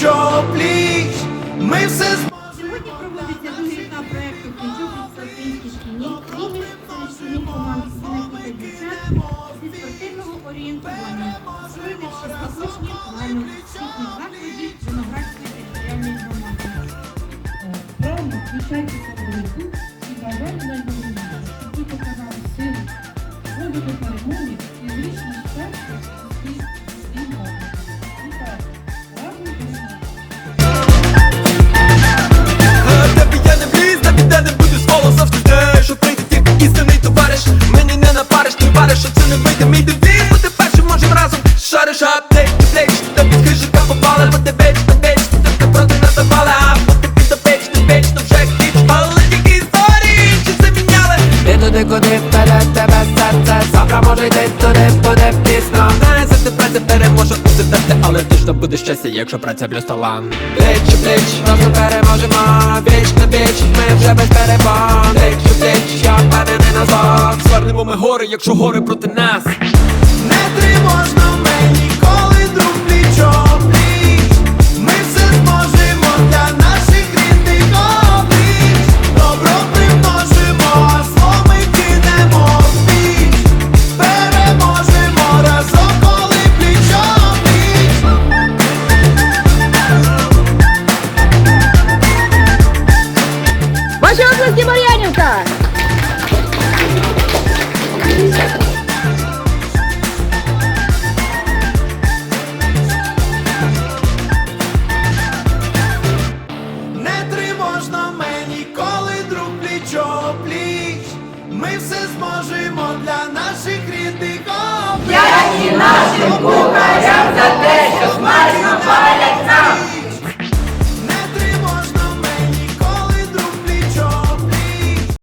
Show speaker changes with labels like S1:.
S1: Що пліч, ми все зможемо.
S2: Сьогодні проводиться догляд на проєкту «Кінчук» в Салтинській шкільні кліні шкільні команд юнаків та зі спортивного орієнтування, пройдеш шестопочні плану освітніх закладів Виноградської територіальної громади.
S3: Правильно включайте фабрику і бажання на Будьте канали сили, будете
S4: праця переможе у серце Але точно буде щастя, якщо праця плюс талант Плеч, плеч, разом переможемо. Віч на віч, ми вже без перебон Плеч, плеч, я впевнений на зло Звернемо ми гори, якщо гори проти нас
S1: Ashim Kuh.